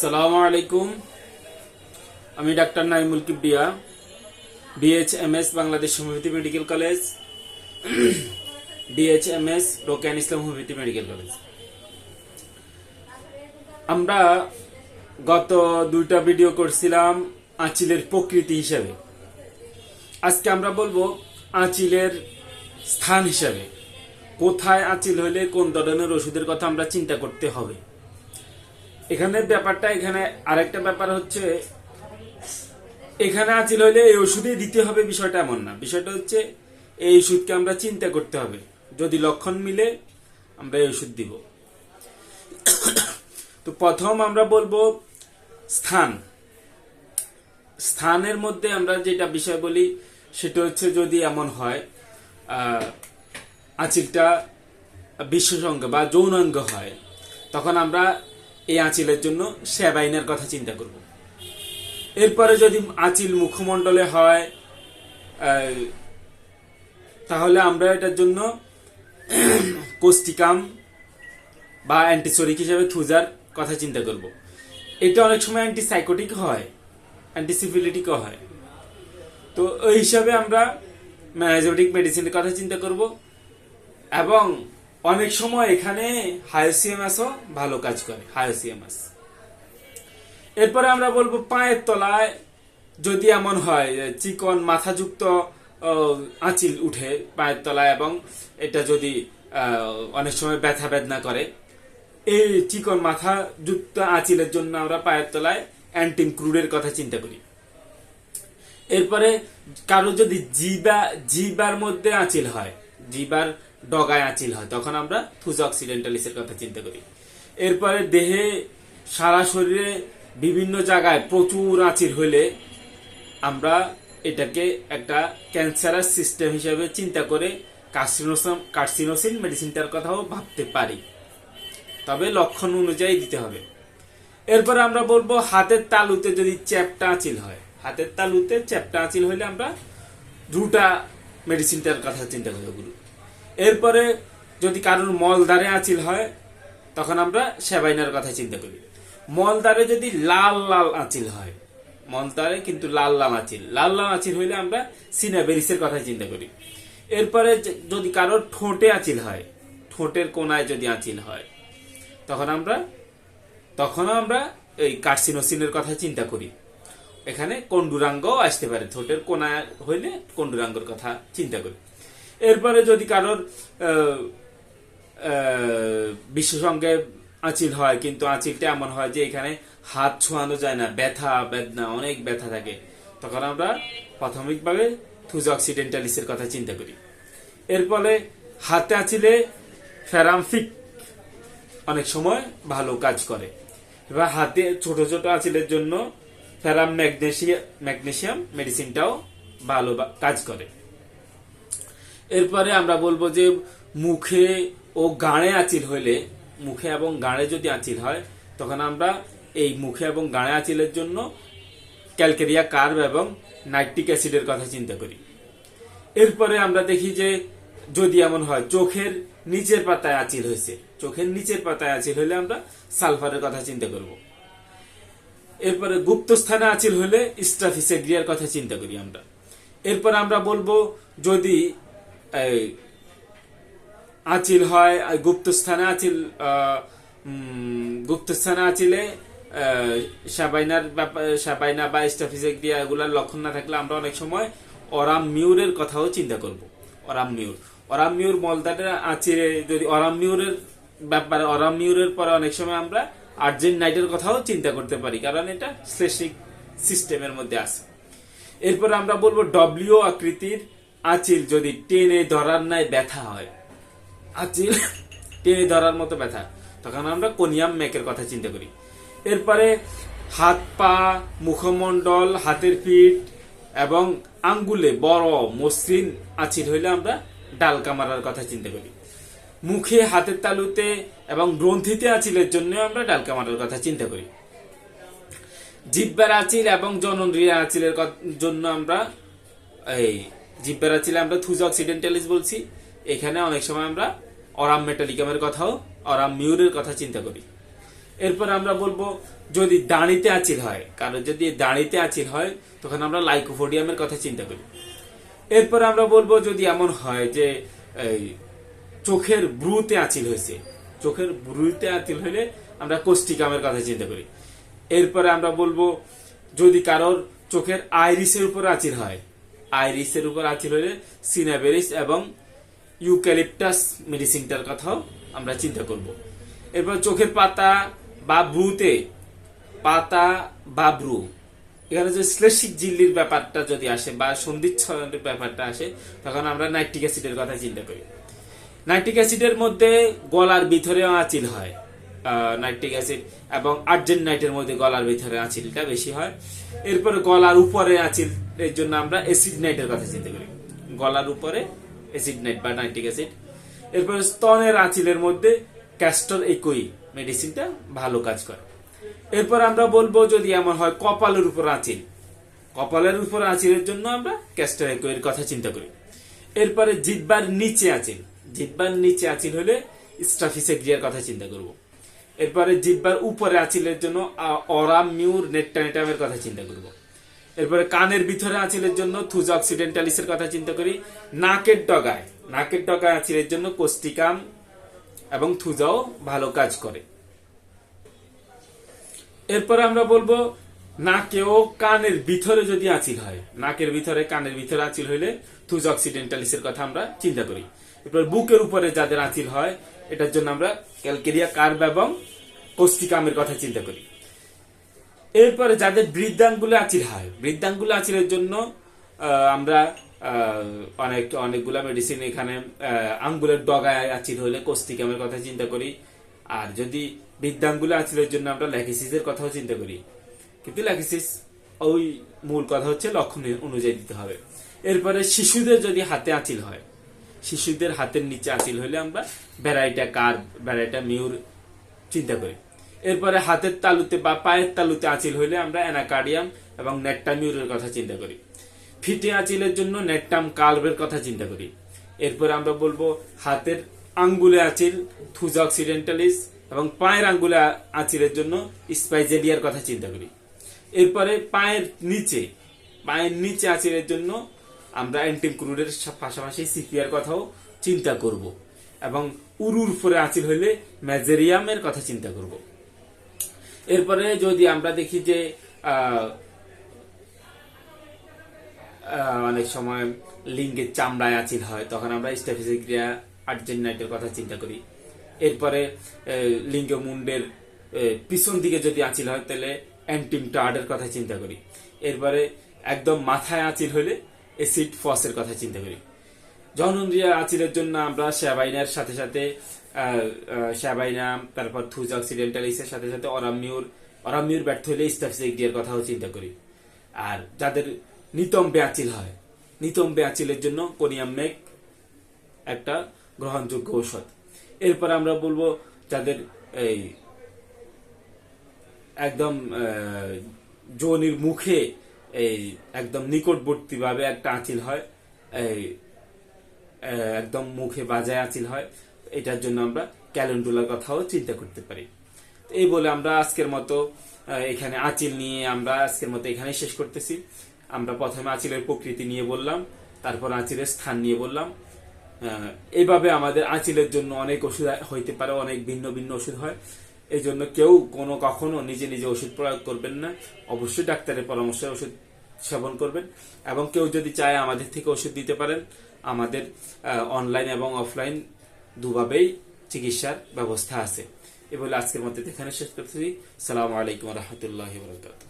সালামু আলাইকুম। আমি doctor Naimul Kibria BHMS Bangladesh homeopathy medical college DHMS Roken Islam homeopathy medical college. আমরা গত দুইটা ভিডিও করছিলাম আঁচিলের প্রকৃতি হিসাবে। আজকে আমরা বলব আঁচিলের স্থান হিসাবে। কোথায় আঁচিল হলে কোন ধরনের ওষুধের কথা আমরা চিন্তা করতে হবে? এখানে ব্যাপারটা, এখানে আরেকটা ব্যাপার হচ্ছে, এখানে আঁচিল হইলে এই ওষুধই দিতে হবে, বিষয়টা এমন না। বিষয়টা হচ্ছে, এই ওষুধকে আমরা চিন্তা করতে হবে। যদি লক্ষণ মিলে, আমরা এই ওষুধ দিব। তো প্রথম আমরা বলব স্থান। স্থানের মধ্যে আমরা যেটা বিষয় বলি, সেটা হচ্ছে যদি এমন হয় আঁচিলটা বিশ্বসঙ্গ বা যৌনাঙ্গ হয়, তখন আমরা এই আঁচিলের জন্য সেবাইনের কথা চিন্তা করব। এরপরে যদি আঁচিল মুখমণ্ডলে হয় তাহলে আমরা এটার জন্য কোস্টিকাম বা অ্যান্টিসোরিক হিসেবে থুজার কথা চিন্তা করব। এটা অনেক সময় অ্যান্টিসাইকোটিক হয় অ্যান্টিসিফিলিটিকও হয়। তো ওই হিসাবে আমরা ম্যানাজমেটিক মেডিসিনের কথা চিন্তা করব এবং অনেক সময় এখানে হায়োসিএমএসও ভালো কাজ করে হায়োসিএমএস এরপরে আমরা বলব পায়ের তলায় যদি এমন হয় চিকন মাথাযুক্ত আঁচিল উঠে পায়ের তলায় এবং এটা যদি অনেক সময় ব্যথা বেদনা করে, এই চিকন মাথা যুক্ত আঁচিলের জন্য আমরা পায়ের তলায় অ্যান্টিম ক্রুডের কথা চিন্তা করি। এরপরে কারও যদি জিবা, জিবার মধ্যে আঁচিল হয়, জিবার ডগায় আঁচিল হয়, তখন আমরা ফুজ অক্সিডেন্টালিসের কথা চিন্তা করি। এরপরে দেহে সারা শরীরে বিভিন্ন জায়গায় প্রচুর আঁচিল হইলে আমরা এটাকে একটা ক্যান্সারাস সিস্টেম হিসেবে চিন্তা করে কার্সিনোসম কার্সিনোসিন মেডিসিনটার কথাও ভাবতে পারি। তবে লক্ষণ অনুযায়ী দিতে হবে। এরপরে আমরা বলব হাতের তালুতে যদি চ্যাপটা আঁচিল হয়, হাতের তালুতে চ্যাপটা আঁচিল হলে আমরা দুটা মেডিসিনটার কথা চিন্তা করব এরপরে যদি কারোর মলদারে আঁচিল হয়, তখন আমরা সেবাইনার কথা চিন্তা করি। মলদারে যদি লাল লাল আঁচিল হয় মলদারে কিন্তু লাল লাল আঁচিল। লাল লাল আঁচিল হইলে আমরা সিনাবেরিসের কথা চিন্তা করি। এরপরে যদি কারোর ঠোঁটে আঁচিল হয়, ঠোঁটের কোনায় যদি আঁচিল হয়, তখন আমরা, তখনও আমরা এই কার্সিনোসিনের কথা চিন্তা করি। এখানে কন্ডুরাঙ্গও আসতে পারে। ঠোঁটের কোনায় হইলে কন্ডুরাঙ্গর কথা চিন্তা করি। এরপরে যদি কারোর বিশ্বসঙ্গে আঁচিল হয়, কিন্তু আঁচিলটা এমন হয় যে এখানে হাত ছোঁয়ানো যায় না, ব্যথা, বেদনা, অনেক ব্যথা থাকে, তখন আমরা প্রাথমিকভাবে থুজ অক্সিডেন্টালিসের কথা চিন্তা করি। এরপরে হাতে আঁচিলে ফেরামফিক অনেক সময় ভালো কাজ করে। এবার হাতে ছোট ছোট আঁচিলের জন্য ফেরাম ম্যাগনেশিয়া, ম্যাগনেশিয়াম মেডিসিনটাও ভালো কাজ করে। এরপরে আমরা বলব যে মুখে ও গাঁড়ে আঁচিল হইলে, মুখে এবং গাঁড়ে যদি আঁচিল হয়, তখন আমরা এই মুখে এবং গাঁড়ে আঁচিলের জন্য ক্যালকেরিয়া কার্ভ এবং নাইট্রিক অ্যাসিডের কথা চিন্তা করি। এরপরে আমরা দেখি যে যদি এমন হয়, চোখের নিচের পাতায় আঁচিল হয়েছে, চোখের নিচের পাতায় আঁচিল হলে আমরা সালফারের কথা চিন্তা করব। এরপরে গুপ্ত স্থানে আঁচিল হলে স্ট্রাফিসেগ্রিয়ার কথা চিন্তা করি আমরা। এরপর আমরা বলব যদি এই, আঁচিল হয় আর গুপ্ত স্থানে আঁচিল আহ, উম, গুপ্ত স্থানে আঁচিলে সাবাইনার সাবাইনা বা স্টাফিসেগ্রিয়া এগুলার লক্ষণ না থাকলে আমরা অনেক সময় অরাম মিউরের কথাও চিন্তা করব। Aurum mur. অরাম মিউর মলদাটা আঁচিলে যদি অরাম মিউরের ব্যাপারে অরাম মিউরের পরে অনেক সময় আমরা আর্জেন্ট নাইটের কথাও চিন্তা করতে পারি কারণ এটা শ্লেষিক সিস্টেমের মধ্যে আছে। এরপর আমরা বলব ডব্লিউ আকৃতির আঁচিল যদি টেনে ধরার নাই ব্যথা হয়। আচিল টেনে ধরার মতো ব্যথা। তখন আমরা কোনিয়াম মেকের কথা চিন্তা করি। এরপরে হাত পা, মুখমণ্ডল, হাতের পিঠ এবং আঙ্গুলে বড় মসৃণ আচিল হইলে আমরা ডাল কামারার কথা চিন্তা করি। মুখে, হাতের তালুতে এবং গ্রন্থিতে আঁচিলের জন্য আমরা ডাল কামারার কথা চিন্তা করি। জিব্বার আঁচিল এবং জনন্দ্রিয়া আঁচিলের জন্য আমরা এই জিব্বার আঁচিলে আমরা থুজ অক্সিডেন্টালিস বলছি। এখানে অনেক সময় আমরা অরাম মেটালিকামের কথাও, অরাম মিউরের কথা চিন্তা করি। এরপর আমরা বলব, যদি দাঁড়িতে আচিল হয়, কারণ যদি দাঁড়িতে আচিল হয়, তখন আমরা লাইকোফোডিয়ামের কথা চিন্তা করি। এরপর আমরা বলব, যদি এমন হয় যে চোখের ব্রুতে আচিল হয়েছে, চোখের ব্রুতে আচিল হলে আমরা কোষ্টিকামের কথা চিন্তা করি। এরপরে আমরা বলব, যদি কারোর চোখের আইরিসের উপর আচিল হয় আইরিসের উপর আচিল হলে সিনাবেরিস এবং ইউক্যালিপটাস মেডিসিনটার কথাও আমরা চিন্তা করব। এরপর চোখের পাতা বা ব্রুতে পাতা বা ব্রু এখানে যে শ্লেষিক জিল্লির ব্যাপারটা যদি আসে বা সন্ধিচ্ছনের ব্যাপারটা আসে, তখন আমরা নাইট্রিক অ্যাসিডের কথা চিন্তা করি। নাইট্রিক অ্যাসিডের মধ্যে গলার ভিতরেও আঁচিল হয়। নাইট্রিক অ্যাসিড এবং আর্জেন্ট নাইটের মধ্যে গলার ভিতরে আঁচিলটা বেশি হয়। এরপরে গলার উপরে আঁচিল এর জন্য আমরা অ্যাসিড নাইটের কথা চিন্তা করি। গলার উপরে অ্যাসিড নাইট বা নাইট্রিক অ্যাসিড এরপরে স্তনের আঁচিলের মধ্যে ক্যাস্টর একই মেডিসিনটা ভালো কাজ করে। এরপর আমরা বলব যদি এমন হয় কপালের উপর আঁচিল কপালের উপর আঁচিলের জন্য আমরা ক্যাস্টর একইয়ের কথা চিন্তা করি। এরপরে জিব্বার নিচে আঁচিল জিব্বার নিচে আঁচিল হলে স্টাফিসেক্রিয়ার কথা চিন্তা করব। এরপরে জিব্বার উপরে আঁচিলের জন্য অরাম মিউর নেটটানেটামের কথা চিন্তা করব। এরপরে কানের ভিতরে আঁচিলের জন্য, থুজ অক্সিডেন্টালিসের কথা চিন্তা করি। নাকের ডগায় নাকের ডগায় আঁচিলের জন্য কোস্টিকাম এবং থুজাও ভালো কাজ করে। এরপরে আমরা বলব, নাকেও কানের ভিতরে যদি আঁচিল হয়, নাকের ভিতরে, কানের ভিতরে আঁচিল হইলে থুজ অক্সিডেন্টালিসের কথা আমরা চিন্তা করি। এরপর বুকের উপরে যাদের আঁচিল হয়, এটার জন্য আমরা ক্যালকেরিয়া কার্ভ এবং কোস্টিকামের কথা চিন্তা করি। এরপরে যাদের বৃদ্ধাঙ্গুলে আঁচিল হয়, বৃদ্ধাঙ্গুলে আঁচিলের জন্য আমরা অনেক, অনেকগুলা মেডিসিন এখানে আঙ্গুলের ডগায় আঁচিল হলে কোস্টিকামের কথা চিন্তা করি। আর যদি বৃদ্ধাঙ্গুলে আঁচিলের জন্য আমরা ল্যাকিসিসের কথাও চিন্তা করি। কিন্তু ল্যাকিসিস ওই মূল কথা হচ্ছে লক্ষণ অনুযায়ী দিতে হবে। এরপরে শিশুদের যদি হাতে আঁচিল হয় শিশুদের হাতের নিচে আঁচিল হলে আমরা ভ্যারাইটা কার, ভ্যারাইটা মিউর চিন্তা করি। এরপরে হাতের তালুতে বা পায়ের তালুতে আঁচিল হইলে আমরা অ্যানাকার্ডিয়াম এবং নেট্টামিউরের কথা চিন্তা করি। ফিটে আঁচিলের জন্য নেট্টাম কার্ভের কথা চিন্তা করি। এরপরে আমরা বলব হাতের আঙ্গুলে আঁচিল, থুজ অক্সিডেন্টালিস এবং পায়ের আঙ্গুলে আঁচিলের জন্য স্পাইজেলিয়ার কথা চিন্তা করি। এরপরে পায়ের নিচে পায়ের নিচে আঁচিলের জন্য আমরা অ্যান্টিম ক্রুডের পাশাপাশি সিপিআর কথাও চিন্তা করব এবং উরুর উপরে আঁচিল হইলে ম্যাজেরিয়ামের কথা চিন্তা করব। এরপরে যদি আমরা দেখি যে অনেক সময় লিঙ্গের চামড়ায় আঁচিল হয়, তখন আমরা স্টেফিসিক্রিয়া আর্জেন্টাইটের কথা চিন্তা করি। এরপরে লিঙ্গ মুন্ডের পিছন দিকে যদি আঁচিল হয়, তাহলে অ্যান্টিম টার্ডের কথা চিন্তা করি। এরপরে একদম মাথায় আঁচিল হলে এসিড ফসের কথা চিন্তা করি। জনন্দ্রিয়া আচিলের জন্য আমরা শ্যাবাইনার সাথে সাথে শ্যাবাইনা তারপর থুজ অক্সিডেন্টালিসের সাথে সাথে অরামিউর অরামিউর ব্যর্থ হলে স্টাফিসেক্রিয়ার কথাও চিন্তা করি। আর যাদের নিতম্বে আচিল হয়, নিতম্বে আচিলের জন্য কোনিয়াম মেক একটা গ্রহণযোগ্য ঔষধ। এরপর আমরা বলব যাদের এই একদম যোনির মুখে এই একদম নিকটবর্তী ভাবে একটা আঁচিল হয়। এই একদম মুখে বাজায় আঁচিল হয়। এটার জন্য আমরা ক্যালেন্ডুলার কথাও চিন্তা করতে পারি। এই বলে আমরা আজকের মতো এখানে আঁচিল নিয়ে আমরা আজকের মতো এখানে শেষ করতেছি। আমরা প্রথমে আঁচিলের প্রকৃতি নিয়ে বললাম তারপর আঁচিলের স্থান নিয়ে বললাম। আহ, এইভাবে আমাদের আঁচিলের জন্য অনেক ওষুধ হইতে পারে অনেক ভিন্ন ভিন্ন ওষুধ হয়। এই জন্য কেউ কোনো কখনো নিজে নিজে ওষুধ প্রয়োগ করবেন না। অবশ্যই ডাক্তারের পরামর্শে ওষুধ সেবন করবেন। এবং কেউ যদি চায় আমাদের থেকে ওষুধ দিতে পারেন, আমাদের অনলাইন এবং অফলাইন দুভাবেই চিকিৎসার ব্যবস্থা আছে। এ বলে আজকের মধ্যে এখানে শেষ করতেছি। সালামু আলাইকুম রহমতুল্লাহ বরকাত